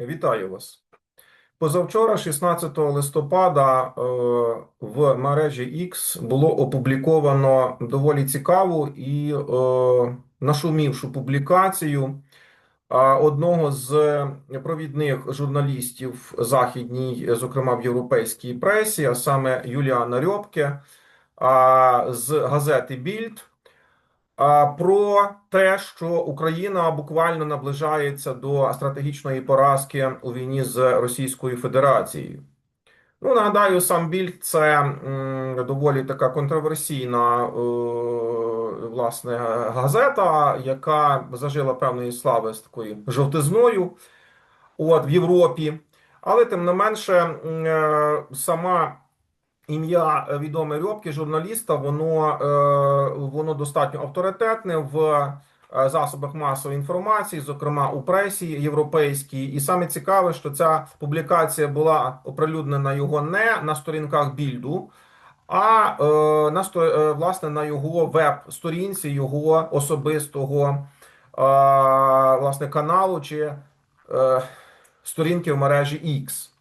Вітаю вас. Позавчора, 16 листопада, е, в мережі X було опубліковано доволі цікаву і е, нашумівшу публікацію одного з провідних журналістів західній, зокрема в європейській пресі, а саме Юліана Рьопке з газети Більд. Про те, що Україна буквально наближається до стратегічної поразки у війні з Російською Федерацією. Ну, нагадаю, сам Більд це доволі така контроверсійна е, власне газета, яка зажила певної слави з такою жовтизною от, в Європі. Але тим не менше, е, сама ім'я е, відомої Рьопки, журналіста, воно, е, воно достатньо авторитетне в е, засобах масової інформації, зокрема у пресі європейській. І саме цікаве, що ця публікація була оприлюднена його не на сторінках більду. А на е, власне на його веб-сторінці, його особистого власне каналу чи сторінки в мережі X.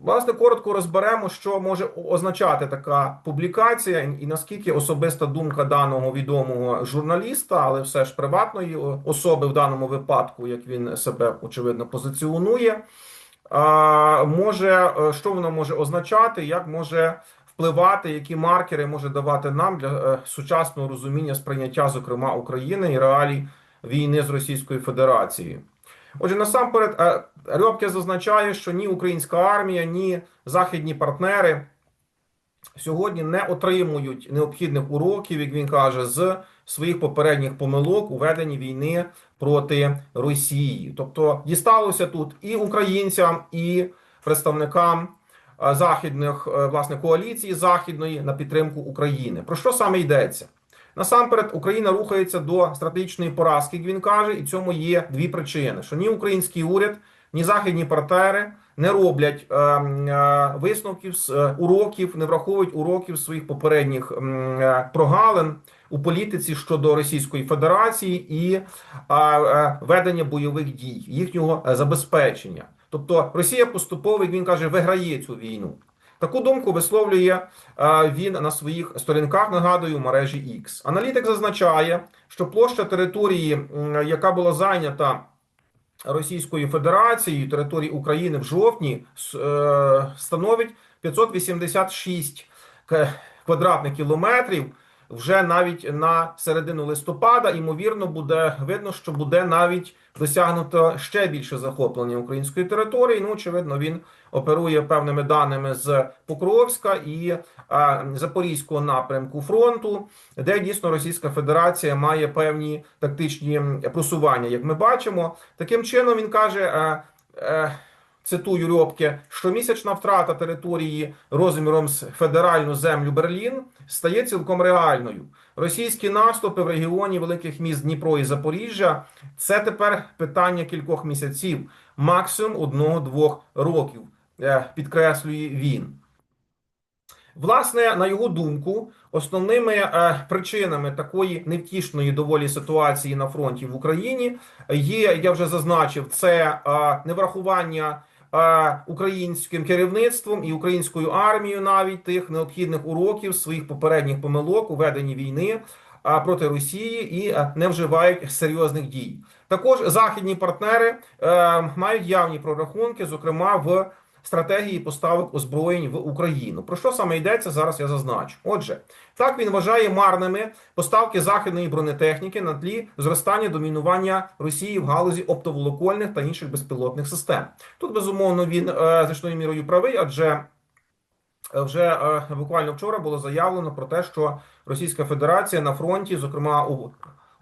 Власне, коротко розберемо, що може означати така публікація, і наскільки особиста думка даного відомого журналіста, але все ж приватної особи в даному випадку, як він себе очевидно позиціонує, може е, що воно може означати, як може впливати, які маркери може давати нам для е, сучасного розуміння сприйняття, зокрема України і реалій війни з Російською Федерацією. Отже, насамперед, е, Рьопке зазначає, що ні українська армія, ні західні партнери сьогодні не отримують необхідних уроків, як він каже, з своїх попередніх помилок у веденні війни проти Росії. Тобто дісталося тут і українцям, і представникам е, західних е, власне коаліції західної на підтримку України. Про що саме йдеться? Насамперед, Україна рухається до стратегічної поразки, як він каже, і цьому є дві причини: що ні український уряд, ні західні партнери не роблять е, е, висновків з е, уроків, не враховують уроків своїх попередніх е, прогалин у політиці щодо Російської Федерації і е, е, ведення бойових дій, їхнього е, забезпечення. Тобто Росія поступово, як він каже, виграє цю війну. Таку думку висловлює е, він на своїх сторінках, нагадую, мережі X. Аналітик зазначає, що площа території, яка була зайнята Російською Федерацією, території України в жовтні, е, становить 586 квадратних кілометрів. Вже навіть на середину листопада, ймовірно, буде видно, що буде навіть досягнуто ще більше захоплення української території. Ну, очевидно, він оперує певними даними з Покровська і а, Запорізького напрямку фронту, де дійсно Російська Федерація має певні тактичні просування. Як ми бачимо, таким чином він каже. е, е, Цитую Рьопке, щомісячна втрата території розміром з федеральну землю Берлін стає цілком реальною. Російські наступи в регіоні великих міст Дніпро і Запоріжжя це тепер питання кількох місяців, максимум одного-двох років, е, підкреслює він. Власне, на його думку, основними е, причинами такої невтішної доволі ситуації на фронті в Україні є, я вже зазначив, це е, неврахування українським керівництвом і українською армією навіть тих необхідних уроків своїх попередніх помилок у веденні війни е, проти Росії і е, не вживають серйозних дій. Також західні партнери е, мають явні прорахунки, зокрема в стратегії поставок озброєнь в Україну. Про що саме йдеться зараз? Я зазначу. Отже, так він вважає марними поставки західної бронетехніки на тлі зростання домінування Росії в галузі оптоволокольних та інших безпілотних систем. Тут безумовно він е, значною мірою правий, адже. е, Вже е, буквально вчора було заявлено про те, що Російська Федерація на фронті, зокрема у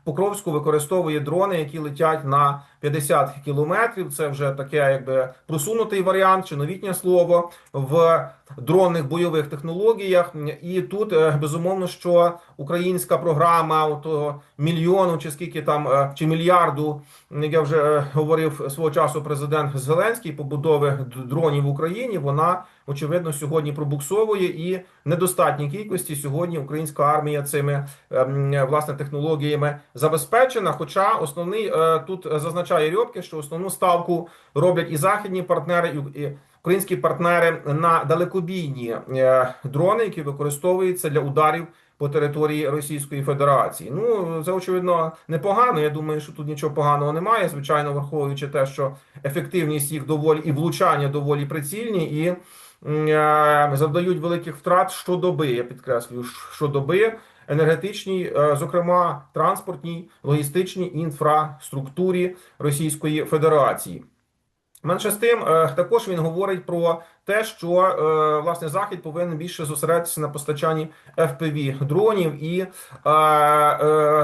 Покровську, використовує дрони, які летять на 50 кілометрів. Це вже таке, якби просунутий варіант чи новітнє слово в дронних бойових технологіях. І тут е, безумовно, що українська програма того мільйону чи скільки там е, чи мільярду, як я вже е, говорив свого часу, президент Зеленський побудови дронів в Україні. Вона очевидно сьогодні пробуксовує і недостатній кількості сьогодні українська армія цими ем, власне технологіями забезпечена. Хоча основний тут зазначає Рьобки, що основну ставку роблять і західні партнери, і і українські партнери на далекобійні е, дрони, які використовуються для ударів по території Російської Федерації. Ну це очевидно непогано. Я думаю, що тут нічого поганого немає. Звичайно, враховуючи те, що ефективність їх доволі і влучання доволі прицільні і е, завдають великих втрат щодоби. Я підкреслюю, щодоби енергетичній, е, зокрема транспортній, логістичній інфраструктурі Російської Федерації. Менше з тим, е, також він говорить про те, що е, власне захід повинен більше зосередитися на постачанні FPV дронів і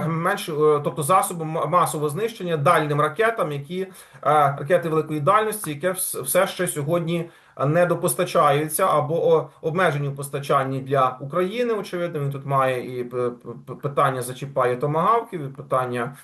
менше, е, тобто засобом масового знищення дальним ракетам, які ракети великої дальності, яке все ще сьогодні не допостачаються або обмежені в постачанні для України. Очевидно, він тут має і питання зачіпає томагавків, і питання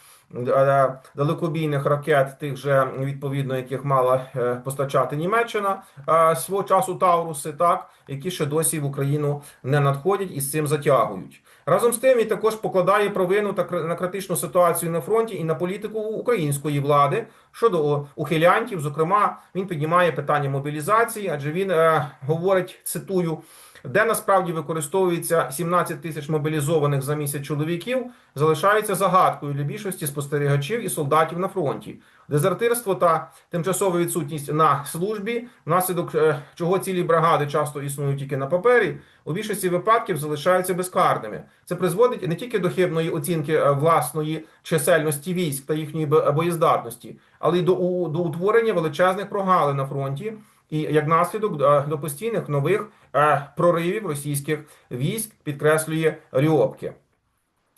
далекобійних ракет, тих же відповідно, яких мала е, постачати Німеччина е, свого часу Тауруси, так які ще досі в Україну не надходять і з цим затягують. Разом з тим він також покладає провину та на критичну ситуацію на фронті і на політику української влади щодо ухилянтів. Зокрема, він піднімає питання мобілізації, адже він е, говорить, цитую. Де насправді використовується 17 тисяч мобілізованих за місяць чоловіків, залишається загадкою для більшості спостерігачів і солдатів на фронті. Дезертирство та тимчасова відсутність на службі, внаслідок е, чого цілі бригади часто існують тільки на папері, у більшості випадків залишаються безкарними. Це призводить не тільки до хибної оцінки е, власної чисельності військ та їхньої боєздатності, але й до, до утворення величезних прогалин на фронті. І як наслідок до постійних нових е, проривів російських військ підкреслює Рьобки.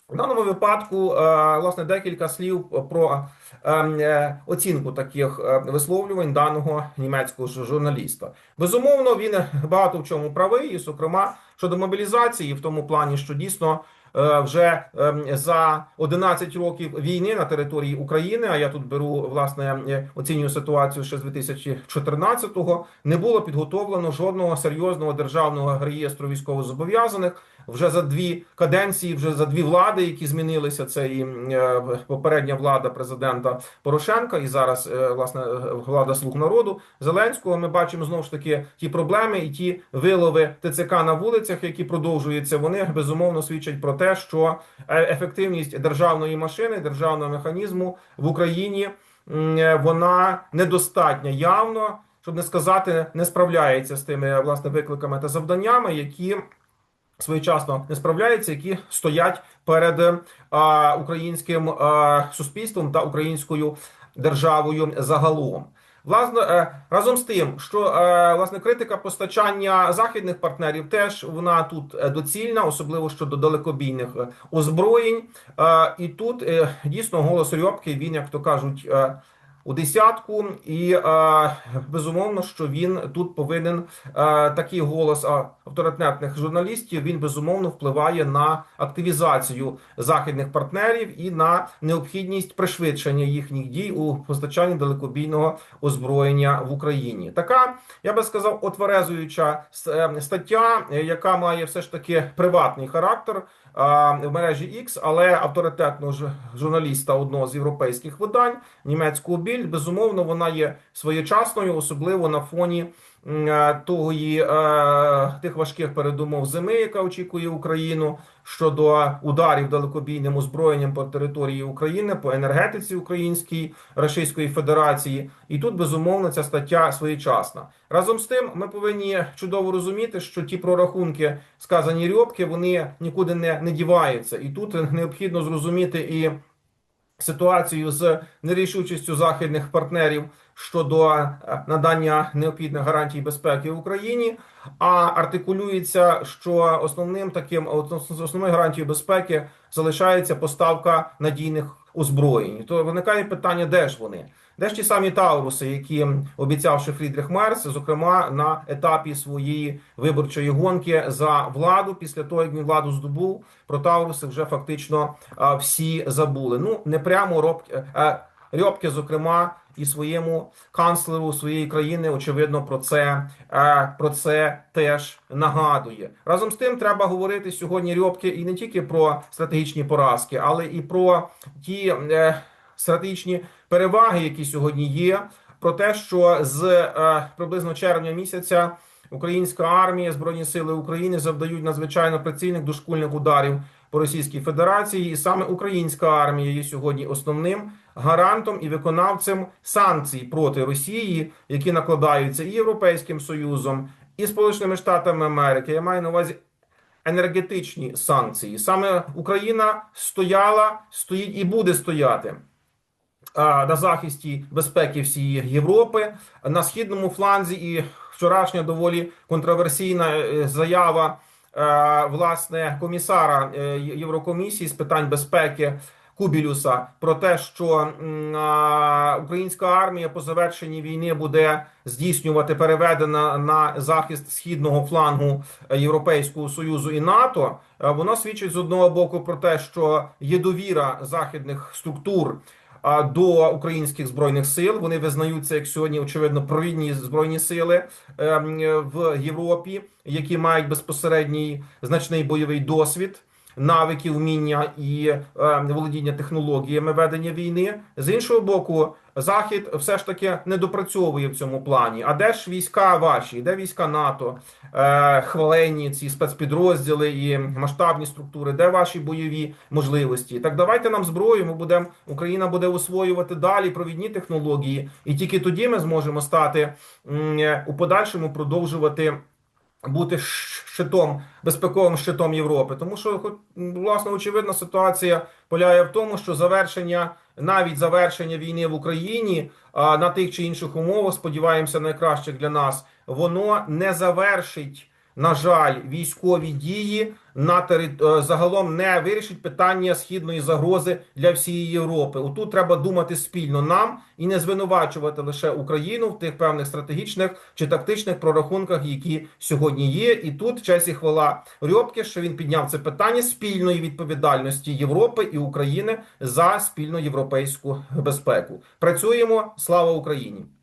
В даному випадку, е, власне, декілька слів про е, е, оцінку таких висловлювань даного німецького журналіста. Безумовно, він багато в чому правий, і, зокрема, щодо мобілізації, в тому плані, що дійсно вже е, за 11 років війни на території України, а я тут беру власне е, оцінюю ситуацію ще з 2014-го, не було підготовлено жодного серйозного державного реєстру військовозобов'язаних. Вже за дві каденції, вже за дві влади, які змінилися, це і е, попередня влада президента Порошенка, і зараз е, власне влада слуг народу Зеленського. Ми бачимо знову ж таки ті проблеми і ті вилови ТЦК на вулицях, які продовжуються. Вони безумовно свідчать про те, що е, ефективність державної машини, державного механізму в Україні вона недостатня явно, щоб не сказати, не справляється з тими власне викликами та завданнями, які своєчасно не справляються, які стоять перед а, українським а, суспільством та українською державою загалом. Власне, е, разом з тим, що е, власне критика постачання західних партнерів теж вона тут е, доцільна, особливо щодо далекобійних е, озброєнь. Е, І тут е, дійсно голос Рьобки, він, як то кажуть, е, у десятку, і е, безумовно, що він тут повинен е, такий голос авторитетних журналістів. Він безумовно впливає на активізацію західних партнерів і на необхідність пришвидшення їхніх дій у постачанні далекобійного озброєння в Україні. Така я би сказав, отверезуюча е, стаття, яка має все ж таки приватний характер в мережі X, але авторитетного журналіста одного з європейських видань німецького біль, безумовно, вона є своєчасною, особливо на фоні тої, тих важких передумов зими, яка очікує Україну щодо ударів далекобійним озброєнням по території України, по енергетиці українській Російської Федерації. І тут безумовно ця стаття своєчасна. Разом з тим, ми повинні чудово розуміти, що ті прорахунки, сказані Рьобки, вони нікуди не, не діваються, і тут необхідно зрозуміти і ситуацію з нерішучістю західних партнерів щодо е, надання необхідних гарантій безпеки в Україні. А артикулюється, що основним таким основною гарантією безпеки залишається поставка надійних озброєнь. То виникає питання, де ж вони? Де ж ті самі Тауруси, які обіцяв ще Фрідріх Мерц, зокрема на етапі своєї виборчої гонки за владу, після того як він владу здобув, про Тауруси вже фактично а, всі забули. Ну не прямо роб, а, Рьобке, зокрема, і своєму канцлеру своєї країни, очевидно, про це про це теж нагадує. Разом з тим, треба говорити сьогодні Рьобке і не тільки про стратегічні поразки, але і про ті е, стратегічні переваги, які сьогодні є. Про те, що з е, приблизно червня місяця українська армія, збройні сили України завдають надзвичайно прицільних дошкульних ударів по Російській Федерації, і саме українська армія є сьогодні основним гарантом і виконавцем санкцій проти Росії, які накладаються і Європейським Союзом, і Сполученими Штатами Америки. Я маю на увазі енергетичні санкції. Саме Україна стояла, стоїть і буде стояти. На захисті безпеки всієї Європи на східному фланзі, і вчорашня доволі контроверсійна заява власне комісара Єврокомісії з питань безпеки Кубілюса про те, що українська армія по завершенні війни буде здійснювати переведена на захист східного флангу Європейського союзу і НАТО. Воно свідчить з одного боку про те, що є довіра західних структур. До українських збройних сил. Вони визнаються як сьогодні, очевидно, провідні збройні сили в Європі, які мають безпосередній значний бойовий досвід навики, вміння і е, володіння технологіями ведення війни. З іншого боку, захід все ж таки не допрацьовує в цьому плані. А де ж війська ваші? Де війська НАТО, е, хвалені ці спецпідрозділи і масштабні структури? Де ваші бойові можливості? Так давайте нам зброю. Ми будемо Україна буде освоювати далі провідні технології, і тільки тоді ми зможемо стати у подальшому продовжувати бути щитом, безпековим щитом Європи, тому що власне очевидна ситуація полягає в тому, що завершення, навіть завершення війни в Україні на тих чи інших умовах, сподіваємося, найкращих для нас, воно не завершить на жаль, військові дії на тери... Е, загалом не вирішить питання східної загрози для всієї Європи. Отут треба думати спільно нам і не звинувачувати лише Україну в тих певних стратегічних чи тактичних прорахунках, які сьогодні є. І тут честь і хвала Рьобки, що він підняв це питання спільної відповідальності Європи і України за спільну європейську безпеку. Працюємо. Слава Україні!